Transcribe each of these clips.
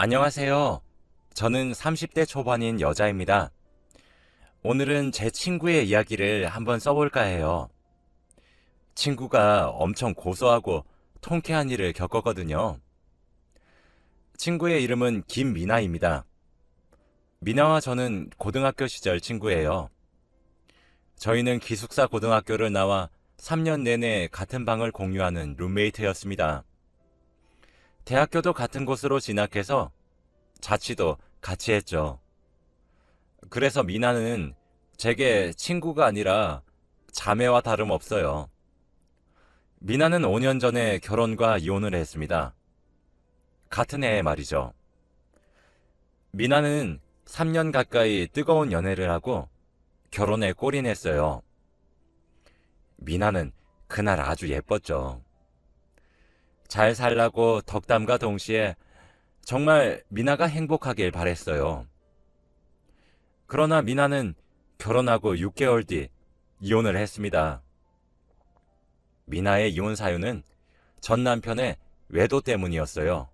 안녕하세요. 저는 30대 초반인 여자입니다. 오늘은 제 친구의 이야기를 한번 써볼까 해요. 친구가 엄청 고소하고 통쾌한 일을 겪었거든요. 친구의 이름은 김미나입니다. 미나와 저는 고등학교 시절 친구예요. 저희는 기숙사 고등학교를 나와 3년 내내 같은 방을 공유하는 룸메이트였습니다. 대학교도 같은 곳으로 진학해서 자취도 같이 했죠. 그래서 미나는 제게 친구가 아니라 자매와 다름없어요. 미나는 5년 전에 결혼과 이혼을 했습니다. 같은 해에 말이죠. 미나는 3년 가까이 뜨거운 연애를 하고 결혼에 골인했어요. 미나는 그날 아주 예뻤죠. 잘 살라고 덕담과 동시에 정말 미나가 행복하길 바랬어요. 그러나 미나는 결혼하고 6개월 뒤 이혼을 했습니다. 미나의 이혼 사유는 전 남편의 외도 때문이었어요.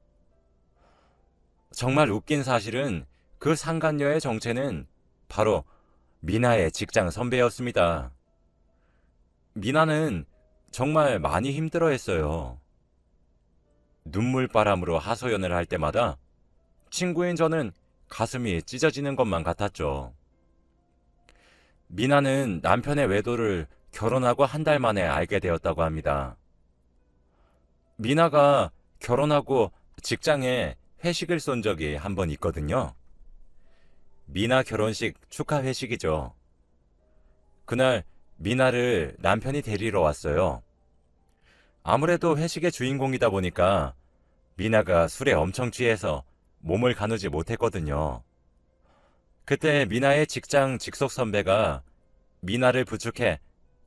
정말 웃긴 사실은 그 상간녀의 정체는 바로 미나의 직장 선배였습니다. 미나는 정말 많이 힘들어 했어요. 눈물바람으로 하소연을 할 때마다 친구인 저는 가슴이 찢어지는 것만 같았죠. 미나는 남편의 외도를 결혼하고 한 달 만에 알게 되었다고 합니다. 미나가 결혼하고 직장에 회식을 쏜 적이 한 번 있거든요. 미나 결혼식 축하 회식이죠. 그날 미나를 남편이 데리러 왔어요. 아무래도 회식의 주인공이다 보니까 미나가 술에 엄청 취해서 몸을 가누지 못했거든요. 그때 미나의 직장 직속 선배가 미나를 부축해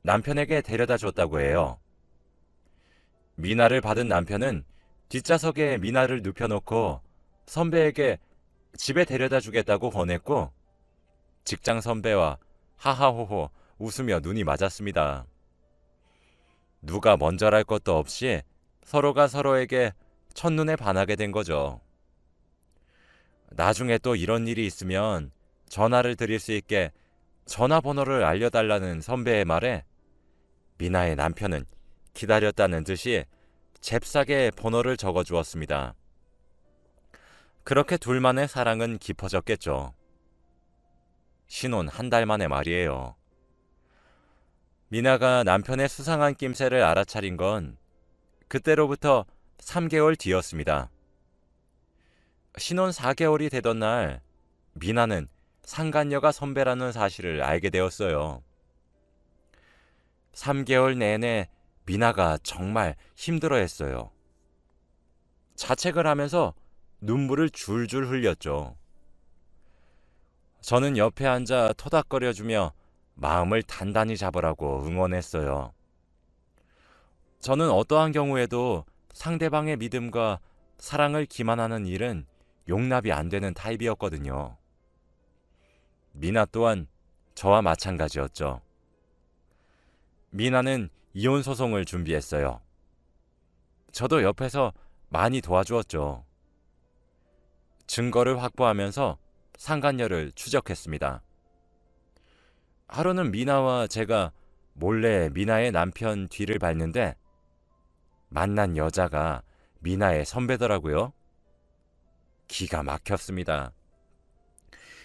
남편에게 데려다 줬다고 해요. 미나를 받은 남편은 뒷좌석에 미나를 눕혀놓고 선배에게 집에 데려다 주겠다고 권했고 직장 선배와 하하호호 웃으며 눈이 맞았습니다. 누가 먼저랄 것도 없이 서로가 서로에게 첫눈에 반하게 된 거죠. 나중에 또 이런 일이 있으면 전화를 드릴 수 있게 전화번호를 알려달라는 선배의 말에 미나의 남편은 기다렸다는 듯이 잽싸게 번호를 적어 주었습니다. 그렇게 둘만의 사랑은 깊어졌겠죠. 신혼 한 달 만에 말이에요. 미나가 남편의 수상한 낌새를 알아차린 건 그때로부터 3개월 뒤였습니다. 신혼 4개월이 되던 날 미나는 상간녀가 선배라는 사실을 알게 되었어요. 3개월 내내 미나가 정말 힘들어했어요. 자책을 하면서 눈물을 줄줄 흘렸죠. 저는 옆에 앉아 토닥거려주며 마음을 단단히 잡으라고 응원했어요. 저는 어떠한 경우에도 상대방의 믿음과 사랑을 기만하는 일은 용납이 안 되는 타입이었거든요. 미나 또한 저와 마찬가지였죠. 미나는 이혼 소송을 준비했어요. 저도 옆에서 많이 도와주었죠. 증거를 확보하면서 상간녀를 추적했습니다. 하루는 미나와 제가 몰래 미나의 남편 뒤를 밟는데 만난 여자가 미나의 선배더라고요. 기가 막혔습니다.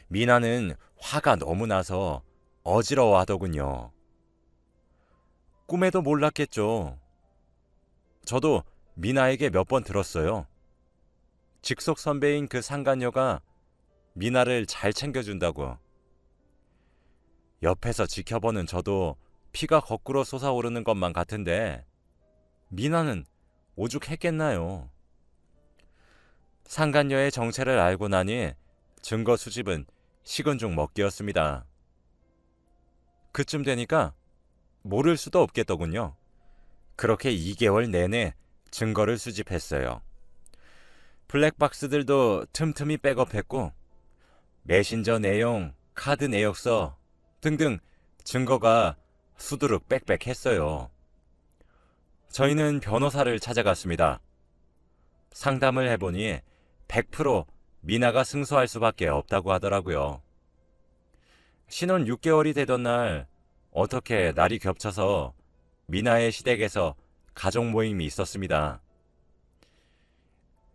미나는 화가 너무 나서 어지러워 하더군요. 꿈에도 몰랐겠죠. 저도 미나에게 몇 번 들었어요. 직속 선배인 그 상간녀가 미나를 잘 챙겨준다고. 옆에서 지켜보는 저도 피가 거꾸로 솟아오르는 것만 같은데 미나는 오죽했겠나요? 상간녀의 정체를 알고 나니 증거 수집은 식은 죽 먹기였습니다. 그쯤 되니까 모를 수도 없겠더군요. 그렇게 2개월 내내 증거를 수집했어요. 블랙박스들도 틈틈이 백업했고 메신저 내용, 카드 내역서 등등 증거가 수두룩 빽빽했어요. 저희는 변호사를 찾아갔습니다. 상담을 해보니 100% 미나가 승소할 수밖에 없다고 하더라고요. 신혼 6개월이 되던 날 어떻게 날이 겹쳐서 미나의 시댁에서 가족 모임이 있었습니다.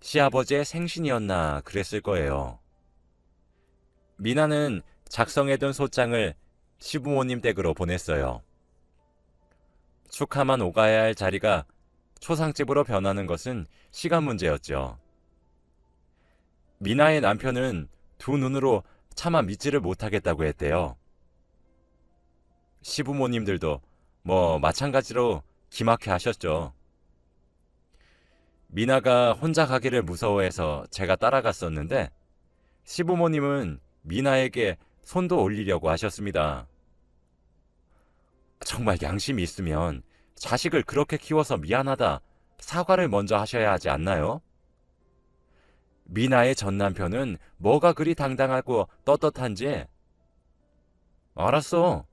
시아버지의 생신이었나 그랬을 거예요. 미나는 작성해둔 소장을 시부모님 댁으로 보냈어요. 축하만 오가야 할 자리가 초상집으로 변하는 것은 시간 문제였죠. 미나의 남편은 두 눈으로 차마 믿지를 못하겠다고 했대요. 시부모님들도 뭐 마찬가지로 기막혀 하셨죠. 미나가 혼자 가기를 무서워해서 제가 따라갔었는데 시부모님은 미나에게 손도 올리려고 하셨습니다. 정말 양심이 있으면 자식을 그렇게 키워서 미안하다 사과를 먼저 하셔야 하지 않나요? 미나의 전 남편은 뭐가 그리 당당하고 떳떳한지 알았어.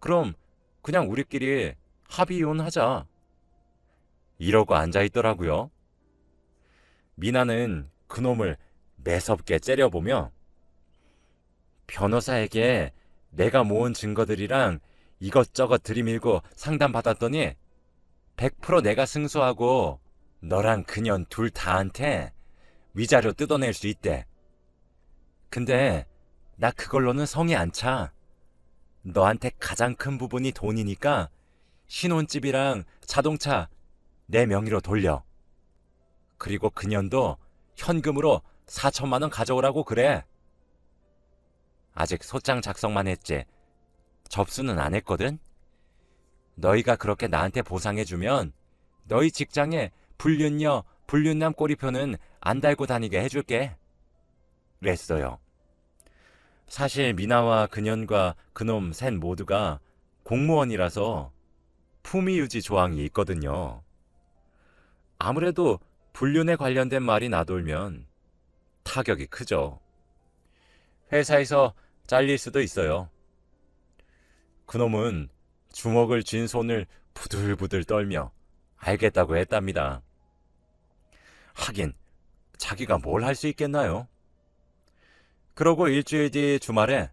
그럼 그냥 우리끼리 합의 이혼하자. 이러고 앉아 있더라고요. 미나는 그놈을 매섭게 째려보며 변호사에게 내가 모은 증거들이랑 이것저것 들이밀고 상담받았더니 100% 내가 승소하고 너랑 그년 둘 다한테 위자료 뜯어낼 수 있대. 근데 나 그걸로는 성이 안 차. 너한테 가장 큰 부분이 돈이니까 신혼집이랑 자동차 내 명의로 돌려. 그리고 그년도 현금으로 4천만 원 가져오라고 그래. 아직 소장 작성만 했지. 접수는 안 했거든? 너희가 그렇게 나한테 보상해주면 너희 직장에 불륜녀, 불륜남 꼬리표는 안 달고 다니게 해줄게. 랬어요. 사실 미나와 그년과 그놈 셋 모두가 공무원이라서 품위 유지 조항이 있거든요. 아무래도 불륜에 관련된 말이 나돌면 타격이 크죠. 회사에서 잘릴 수도 있어요. 그놈은 주먹을 쥔 손을 부들부들 떨며 알겠다고 했답니다. 하긴 자기가 뭘 할 수 있겠나요? 그러고 일주일 뒤 주말에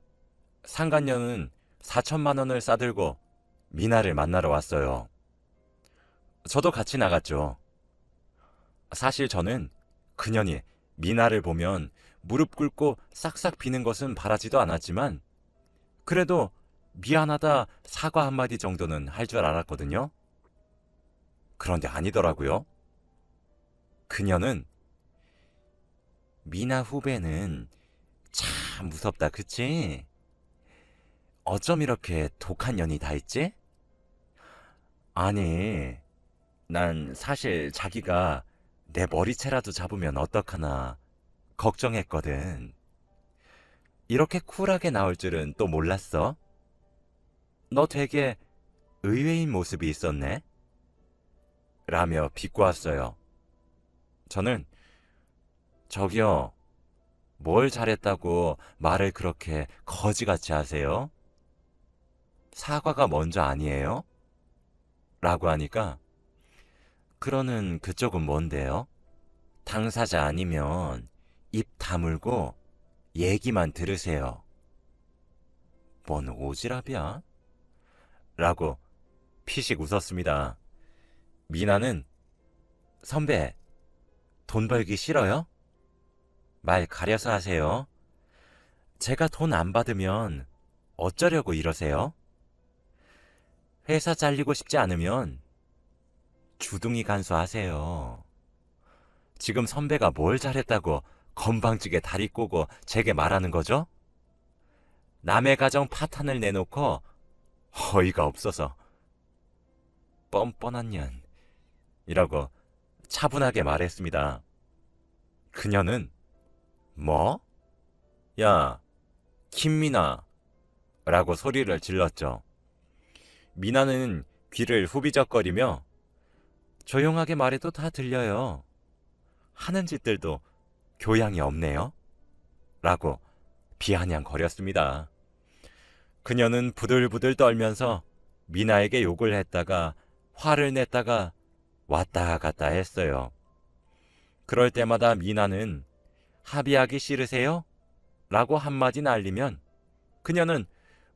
상간녀는 4천만 원을 싸들고 미나를 만나러 왔어요. 저도 같이 나갔죠. 사실 저는 그년이 미나를 보면 무릎 꿇고 싹싹 비는 것은 바라지도 않았지만 그래도 미안하다 사과 한마디 정도는 할 줄 알았거든요. 그런데 아니더라고요. 그녀는 미나 후배는 참 무섭다, 그치? 어쩜 이렇게 독한 년이 다 있지? 아니, 난 사실 자기가 내 머리채라도 잡으면 어떡하나 걱정했거든. 이렇게 쿨하게 나올 줄은 또 몰랐어. 너 되게 의외인 모습이 있었네. 라며 비꼬았어요. 저는 저기요, 뭘 잘했다고 말을 그렇게 거지같이 하세요? 사과가 먼저 아니에요? 라고 하니까 그러는 그쪽은 뭔데요? 당사자 아니면 입 다물고 얘기만 들으세요. 뭔 오지랖이야? 라고 피식 웃었습니다. 미나는 선배, 돈 벌기 싫어요? 말 가려서 하세요. 제가 돈 안 받으면 어쩌려고 이러세요? 회사 잘리고 싶지 않으면 주둥이 간수하세요. 지금 선배가 뭘 잘했다고 건방지게 다리 꼬고 제게 말하는 거죠? 남의 가정 파탄을 내놓고 어이가 없어서 뻔뻔한 년 이라고 차분하게 말했습니다. 그녀는 뭐? 야, 김미나 라고 소리를 질렀죠. 미나는 귀를 후비적거리며 조용하게 말해도 다 들려요. 하는 짓들도 교양이 없네요. 라고 비아냥거렸습니다. 그녀는 부들부들 떨면서 미나에게 욕을 했다가 화를 냈다가 왔다 갔다 했어요. 그럴 때마다 미나는 합의하기 싫으세요? 라고 한마디 날리면 그녀는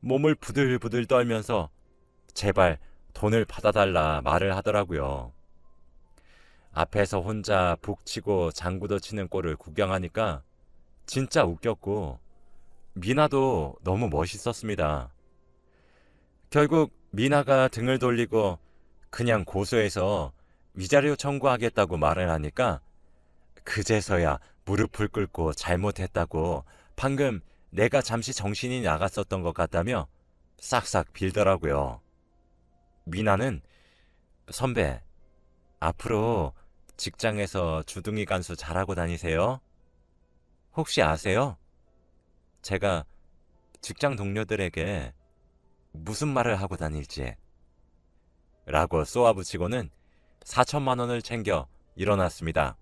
몸을 부들부들 떨면서 제발 돈을 받아달라 말을 하더라고요. 앞에서 혼자 북치고 장구도 치는 꼴을 구경하니까 진짜 웃겼고 미나도 너무 멋있었습니다. 결국 미나가 등을 돌리고 그냥 고소해서 위자료 청구하겠다고 말을 하니까 그제서야 무릎을 꿇고 잘못했다고 방금 내가 잠시 정신이 나갔었던 것 같다며 싹싹 빌더라고요. 미나는 선배, 앞으로 직장에서 주둥이 간수 잘하고 다니세요? 혹시 아세요? 제가 직장 동료들에게 무슨 말을 하고 다닐지. 라고 쏘아붙이고는 4천만 원을 챙겨 일어났습니다.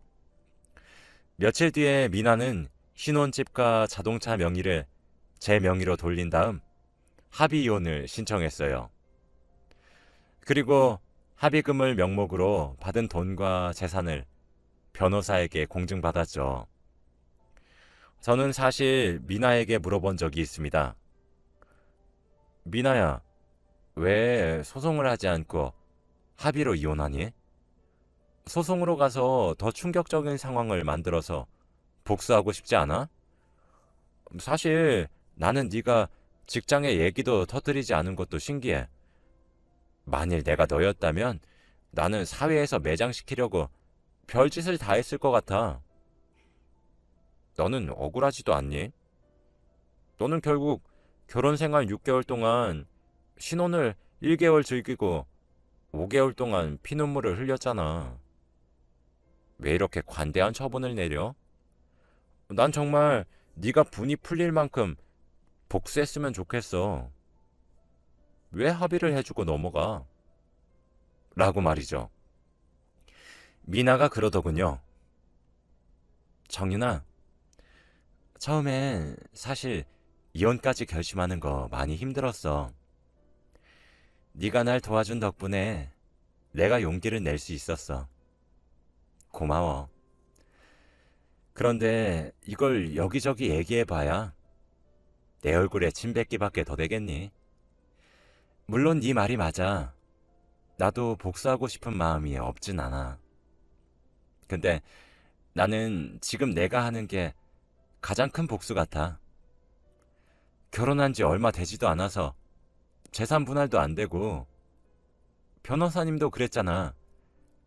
며칠 뒤에 미나는 신혼집과 자동차 명의를 제 명의로 돌린 다음 합의 이혼을 신청했어요. 그리고 합의금을 명목으로 받은 돈과 재산을 변호사에게 공증받았죠. 저는 사실 미나에게 물어본 적이 있습니다. 미나야, 왜 소송을 하지 않고 합의로 이혼하니? 소송으로 가서 더 충격적인 상황을 만들어서 복수하고 싶지 않아? 사실 나는 네가 직장의 얘기도 터뜨리지 않은 것도 신기해. 만일 내가 너였다면 나는 사회에서 매장시키려고 별짓을 다 했을 것 같아. 너는 억울하지도 않니? 너는 결국 결혼 생활 6개월 동안 신혼을 1개월 즐기고 5개월 동안 피눈물을 흘렸잖아. 왜 이렇게 관대한 처분을 내려? 난 정말 네가 분이 풀릴 만큼 복수했으면 좋겠어. 왜 합의를 해주고 넘어가? 라고 말이죠. 미나가 그러더군요. 정윤아, 처음엔 사실 이혼까지 결심하는 거 많이 힘들었어. 네가 날 도와준 덕분에 내가 용기를 낼 수 있었어. 고마워. 그런데 이걸 여기저기 얘기해봐야 내 얼굴에 침 뱉기밖에 더 되겠니? 물론 네 말이 맞아. 나도 복수하고 싶은 마음이 없진 않아. 근데 나는 지금 내가 하는 게 가장 큰 복수 같아. 결혼한 지 얼마 되지도 않아서 재산 분할도 안 되고 변호사님도 그랬잖아.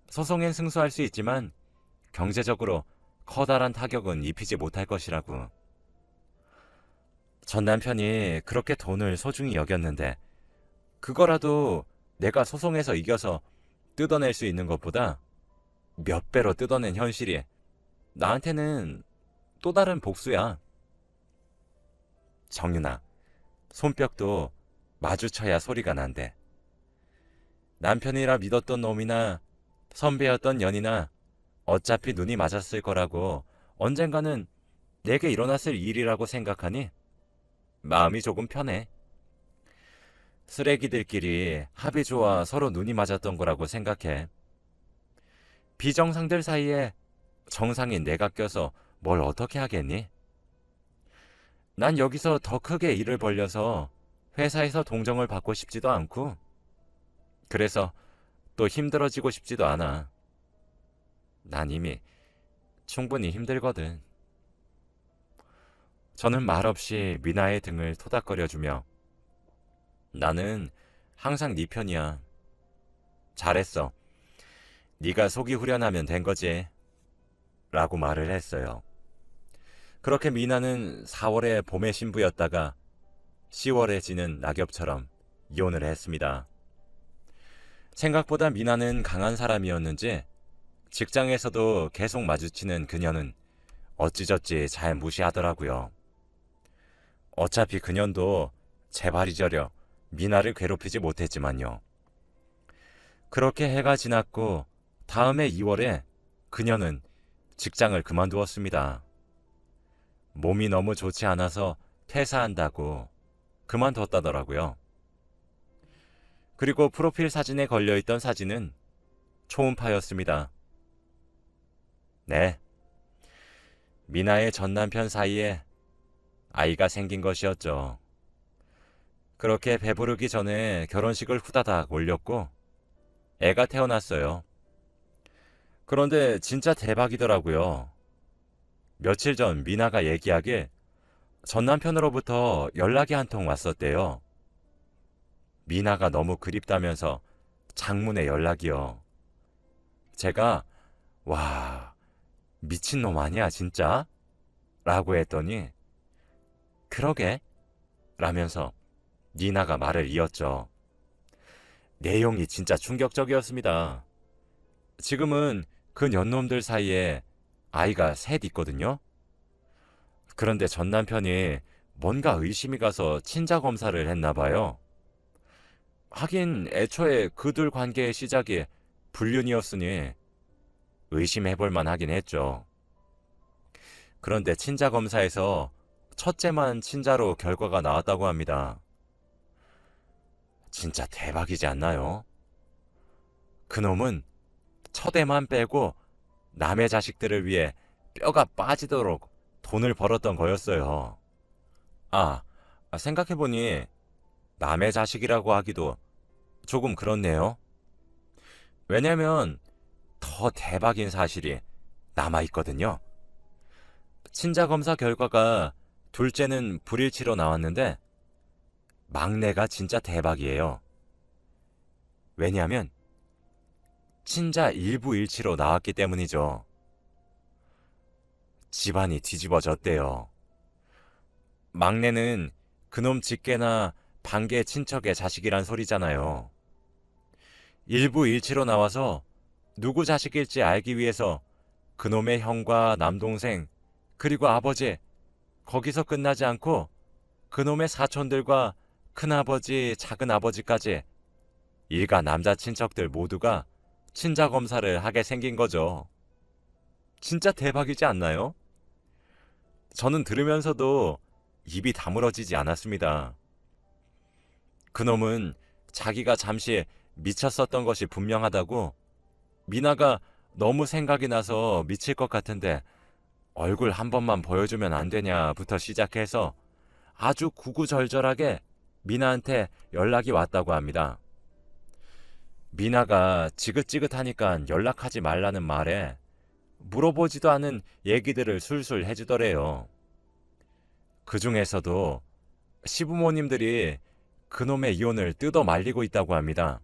소송엔 승소할 수 있지만 경제적으로 커다란 타격은 입히지 못할 것이라고. 전 남편이 그렇게 돈을 소중히 여겼는데 그거라도 내가 소송에서 이겨서 뜯어낼 수 있는 것보다 몇 배로 뜯어낸 현실이 나한테는 또 다른 복수야. 정윤아, 손뼉도 마주쳐야 소리가 난대. 남편이라 믿었던 놈이나 선배였던 년이나 어차피 눈이 맞았을 거라고 언젠가는 내게 일어났을 일이라고 생각하니 마음이 조금 편해. 쓰레기들끼리 합이 좋아 서로 눈이 맞았던 거라고 생각해. 비정상들 사이에 정상인 내가 껴서 뭘 어떻게 하겠니? 난 여기서 더 크게 일을 벌려서 회사에서 동정을 받고 싶지도 않고, 그래서 또 힘들어지고 싶지도 않아. 난 이미 충분히 힘들거든. 저는 말없이 미나의 등을 토닥거려주며 나는 항상 네 편이야. 잘했어. 네가 속이 후련하면 된 거지. 라고 말을 했어요. 그렇게 미나는 4월의 봄의 신부였다가 10월에 지는 낙엽처럼 이혼을 했습니다. 생각보다 미나는 강한 사람이었는지 직장에서도 계속 마주치는 그녀는 어찌저찌 잘 무시하더라고요. 어차피 그년도 제발 이 저려 미나를 괴롭히지 못했지만요. 그렇게 해가 지났고 다음해 2월에 그녀는 직장을 그만두었습니다. 몸이 너무 좋지 않아서 퇴사한다고 그만뒀다더라고요. 그리고 프로필 사진에 걸려있던 사진은 초음파였습니다. 네. 미나의 전 남편 사이에 아이가 생긴 것이었죠. 그렇게 배부르기 전에 결혼식을 후다닥 올렸고 애가 태어났어요. 그런데 진짜 대박이더라고요. 며칠 전 미나가 얘기하길 전 남편으로부터 연락이 한 통 왔었대요. 미나가 너무 그립다면서 장문의 연락이요. 제가 와 미친놈 아니야 진짜? 라고 했더니 그러게 라면서 니나가 말을 이었죠. 내용이 진짜 충격적이었습니다. 지금은 그 년놈들 사이에 아이가 셋 있거든요. 그런데 전 남편이 뭔가 의심이 가서 친자 검사를 했나 봐요. 하긴 애초에 그들 관계의 시작이 불륜이었으니 의심해 볼 만하긴 했죠. 그런데 친자 검사에서 첫째만 친자로 결과가 나왔다고 합니다. 진짜 대박이지 않나요? 그놈은 첫애만 빼고 남의 자식들을 위해 뼈가 빠지도록 돈을 벌었던 거였어요. 아, 생각해보니 남의 자식이라고 하기도 조금 그렇네요. 왜냐면 더 대박인 사실이 남아있거든요. 친자 검사 결과가 둘째는 불일치로 나왔는데 막내가 진짜 대박이에요. 왜냐하면 친자 일부 일치로 나왔기 때문이죠. 집안이 뒤집어졌대요. 막내는 그놈 직계나 반계 친척의 자식이란 소리잖아요. 일부 일치로 나와서 누구 자식일지 알기 위해서 그놈의 형과 남동생 그리고 아버지 거기서 끝나지 않고 그놈의 사촌들과 큰아버지, 작은아버지까지 일가 남자 친척들 모두가 친자 검사를 하게 생긴 거죠. 진짜 대박이지 않나요? 저는 들으면서도 입이 다물어지지 않았습니다. 그놈은 자기가 잠시 미쳤었던 것이 분명하다고 미나가 너무 생각이 나서 미칠 것 같은데 얼굴 한 번만 보여주면 안 되냐부터 시작해서 아주 구구절절하게 미나한테 연락이 왔다고 합니다. 미나가 지긋지긋하니까 연락하지 말라는 말에 물어보지도 않은 얘기들을 술술 해주더래요. 그 중에서도 시부모님들이 그놈의 이혼을 뜯어 말리고 있다고 합니다.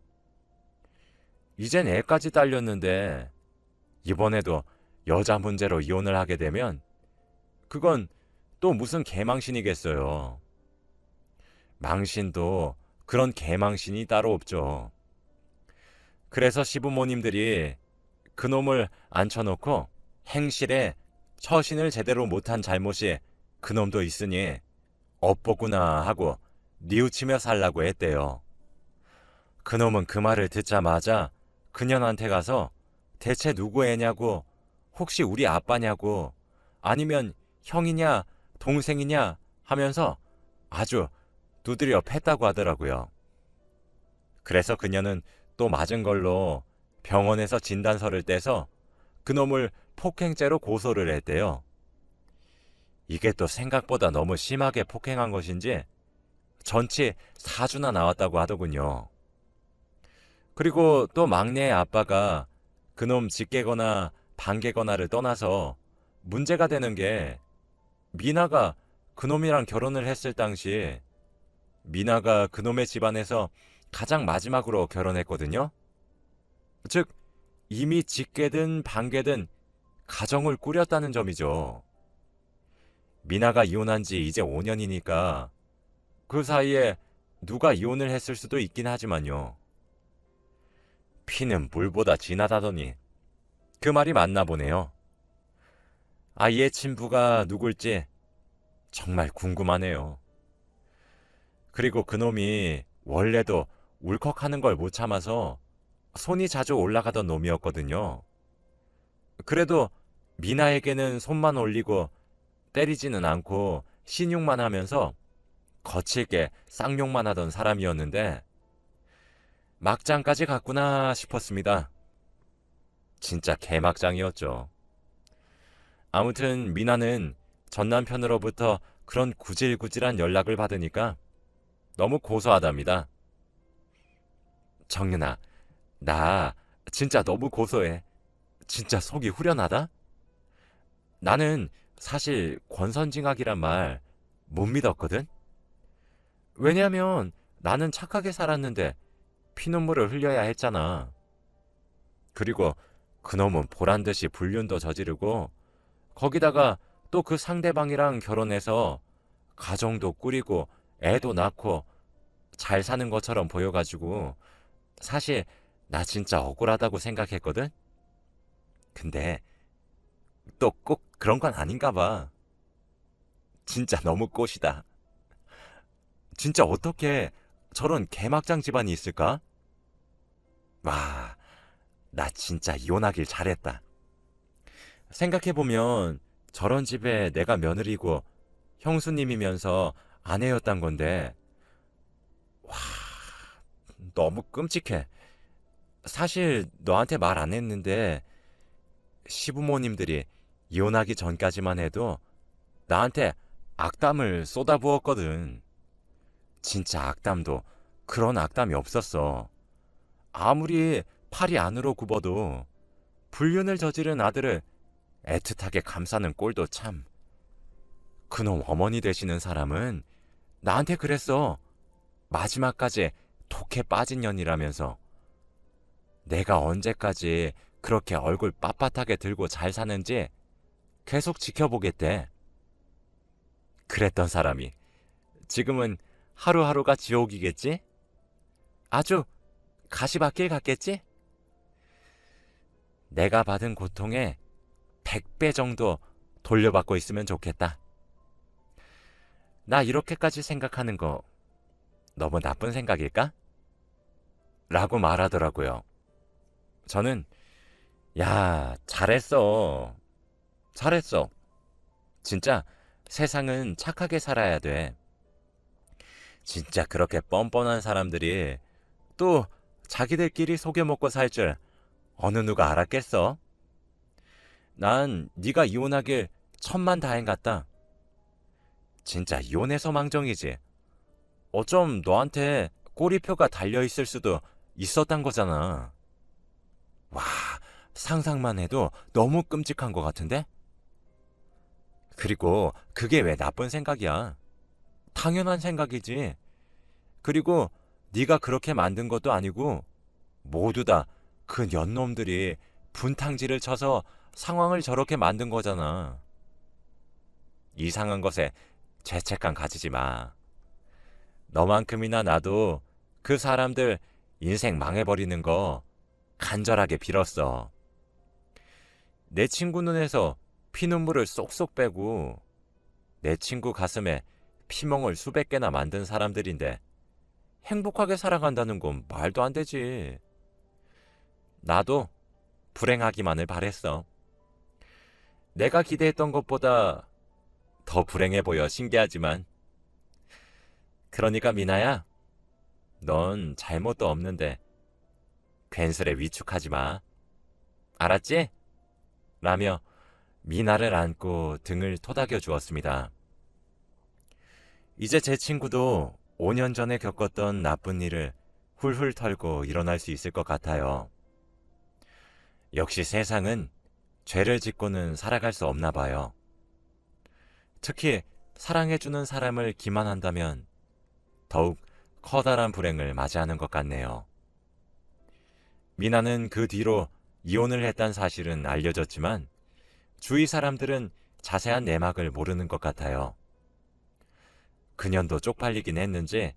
이젠 애까지 딸렸는데 이번에도 여자 문제로 이혼을 하게 되면 그건 또 무슨 개망신이겠어요. 망신도 그런 개망신이 따로 없죠. 그래서 시부모님들이 그놈을 앉혀놓고 행실에 처신을 제대로 못한 잘못이 그놈도 있으니 업보구나 하고 뉘우치며 살라고 했대요. 그놈은 그 말을 듣자마자 그년한테 가서 대체 누구 애냐고 혹시 우리 아빠냐고 아니면 형이냐 동생이냐 하면서 아주 두드려 팼다고 하더라고요. 그래서 그녀는 또 맞은 걸로 병원에서 진단서를 떼서 그놈을 폭행죄로 고소를 했대요. 이게 또 생각보다 너무 심하게 폭행한 것인지 전치 4주나 나왔다고 하더군요. 그리고 또 막내의 아빠가 그놈 직계거나 반계거나를 떠나서 문제가 되는 게 미나가 그놈이랑 결혼을 했을 당시 미나가 그놈의 집안에서 가장 마지막으로 결혼했거든요. 즉, 이미 직계든 반계든 가정을 꾸렸다는 점이죠. 미나가 이혼한 지 이제 5년이니까 그 사이에 누가 이혼을 했을 수도 있긴 하지만요. 피는 물보다 진하다더니 그 말이 맞나 보네요. 아이의 친부가 누굴지 정말 궁금하네요. 그리고 그놈이 원래도 울컥하는 걸 못 참아서 손이 자주 올라가던 놈이었거든요. 그래도 미나에게는 손만 올리고 때리지는 않고 신용만 하면서 거칠게 쌍욕만 하던 사람이었는데 막장까지 갔구나 싶었습니다. 진짜 개막장이었죠. 아무튼 미나는 전 남편으로부터 그런 구질구질한 연락을 받으니까 너무 고소하답니다. 정윤아, 나 진짜 너무 고소해. 진짜 속이 후련하다? 나는 사실 권선징악이란 말 못 믿었거든? 왜냐면 나는 착하게 살았는데 피눈물을 흘려야 했잖아. 그리고 그놈은 보란 듯이 불륜도 저지르고 거기다가 또 그 상대방이랑 결혼해서 가정도 꾸리고 애도 낳고 잘 사는 것처럼 보여가지고 사실 나 진짜 억울하다고 생각했거든? 근데 또 꼭 그런 건 아닌가 봐. 진짜 너무 꽃이다. 진짜 어떻게 저런 개막장 집안이 있을까? 와, 나 진짜 이혼하길 잘했다. 생각해보면 저런 집에 내가 며느리고 형수님이면서 아내였단 건데, 와, 너무 끔찍해. 사실 너한테 말 안 했는데, 시부모님들이 이혼하기 전까지만 해도 나한테 악담을 쏟아부었거든. 진짜 악담도 그런 악담이 없었어. 아무리 팔이 안으로 굽어도 불륜을 저지른 아들을 애틋하게 감싸는 꼴도 참. 그놈 어머니 되시는 사람은 나한테 그랬어. 마지막까지 독해 빠진 년이라면서. 내가 언제까지 그렇게 얼굴 빳빳하게 들고 잘 사는지 계속 지켜보겠대. 그랬던 사람이 지금은 하루하루가 지옥이겠지? 아주 가시밭길 같겠지? 내가 받은 고통에 100배 정도 돌려받고 있으면 좋겠다. 나 이렇게까지 생각하는 거 너무 나쁜 생각일까? 라고 말하더라고요. 저는, 야, 잘했어. 잘했어. 진짜 세상은 착하게 살아야 돼. 진짜 그렇게 뻔뻔한 사람들이 또 자기들끼리 속여먹고 살 줄 어느 누가 알았겠어? 난 네가 이혼하길 천만 다행 같다. 진짜 이혼해서 망정이지. 어쩜 너한테 꼬리표가 달려있을 수도 있었단 거잖아. 와, 상상만 해도 너무 끔찍한 것 같은데? 그리고 그게 왜 나쁜 생각이야? 당연한 생각이지. 그리고 네가 그렇게 만든 것도 아니고 모두 다그 년놈들이 분탕질을 쳐서 상황을 저렇게 만든 거잖아. 이상한 것에 죄책감 가지지 마. 너만큼이나 나도 그 사람들 인생 망해버리는 거 간절하게 빌었어. 내 친구 눈에서 피눈물을 쏙쏙 빼고 내 친구 가슴에 피멍을 수백 개나 만든 사람들인데 행복하게 살아간다는 건 말도 안 되지. 나도 불행하기만을 바랬어. 내가 기대했던 것보다 더 불행해 보여 신기하지만. 그러니까 미나야, 넌 잘못도 없는데 괜스레 위축하지 마. 알았지? 라며 미나를 안고 등을 토닥여 주었습니다. 이제 제 친구도 5년 전에 겪었던 나쁜 일을 훌훌 털고 일어날 수 있을 것 같아요. 역시 세상은 죄를 짓고는 살아갈 수 없나 봐요. 특히 사랑해주는 사람을 기만한다면 더욱 커다란 불행을 맞이하는 것 같네요. 미나는 그 뒤로 이혼을 했단 사실은 알려졌지만 주위 사람들은 자세한 내막을 모르는 것 같아요. 그년도 쪽팔리긴 했는지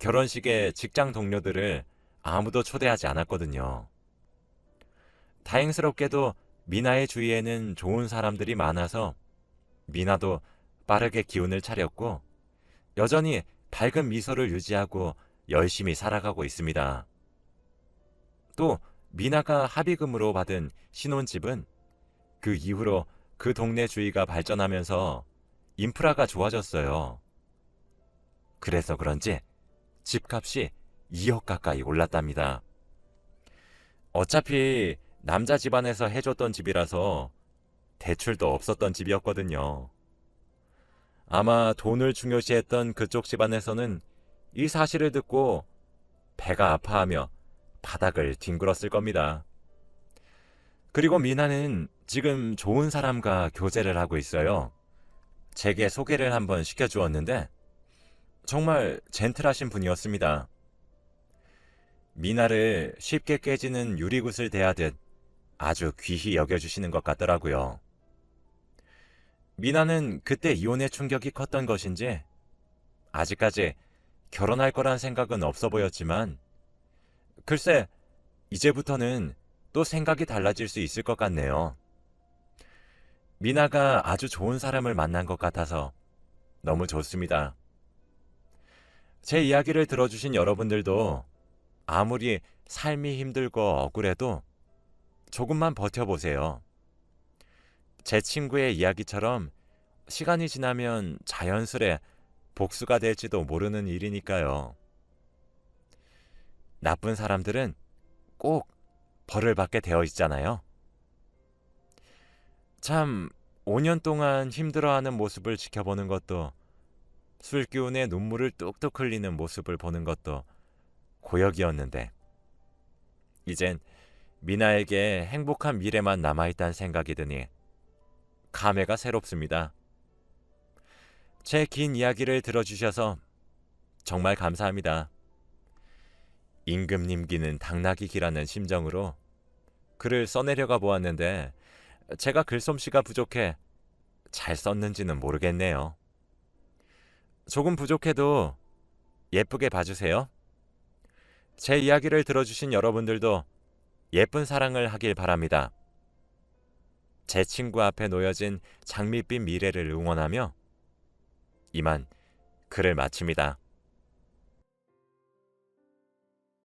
결혼식에 직장 동료들을 아무도 초대하지 않았거든요. 다행스럽게도 미나의 주위에는 좋은 사람들이 많아서 미나도 빠르게 기운을 차렸고 여전히 밝은 미소를 유지하고 열심히 살아가고 있습니다. 또 미나가 합의금으로 받은 신혼집은 그 이후로 그 동네 주위가 발전하면서 인프라가 좋아졌어요. 그래서 그런지 집값이 2억 가까이 올랐답니다. 어차피 남자 집안에서 해줬던 집이라서 대출도 없었던 집이었거든요. 아마 돈을 중요시했던 그쪽 집안에서는 이 사실을 듣고 배가 아파하며 바닥을 뒹굴었을 겁니다. 그리고 미나는 지금 좋은 사람과 교제를 하고 있어요. 제게 소개를 한번 시켜주었는데 정말 젠틀하신 분이었습니다. 미나를 쉽게 깨지는 유리굿을 대하듯 아주 귀히 여겨주시는 것 같더라고요. 미나는 그때 이혼의 충격이 컸던 것인지 아직까지 결혼할 거란 생각은 없어 보였지만 글쎄 이제부터는 또 생각이 달라질 수 있을 것 같네요. 미나가 아주 좋은 사람을 만난 것 같아서 너무 좋습니다. 제 이야기를 들어주신 여러분들도 아무리 삶이 힘들고 억울해도 조금만 버텨보세요. 제 친구의 이야기처럼 시간이 지나면 자연스레 복수가 될지도 모르는 일이니까요. 나쁜 사람들은 꼭 벌을 받게 되어 있잖아요. 참, 5년 동안 힘들어하는 모습을 지켜보는 것도 술기운에 눈물을 뚝뚝 흘리는 모습을 보는 것도 고역이었는데, 이젠 미나에게 행복한 미래만 남아있다는 생각이 드니 감회가 새롭습니다. 제 긴 이야기를 들어주셔서 정말 감사합니다. 임금님 기는 당나귀 기라는 심정으로 글을 써내려가 보았는데 제가 글솜씨가 부족해 잘 썼는지는 모르겠네요. 조금 부족해도 예쁘게 봐주세요. 제 이야기를 들어주신 여러분들도 예쁜 사랑을 하길 바랍니다. 제 친구 앞에 놓여진 장밋빛 미래를 응원하며 이만 글을 마칩니다.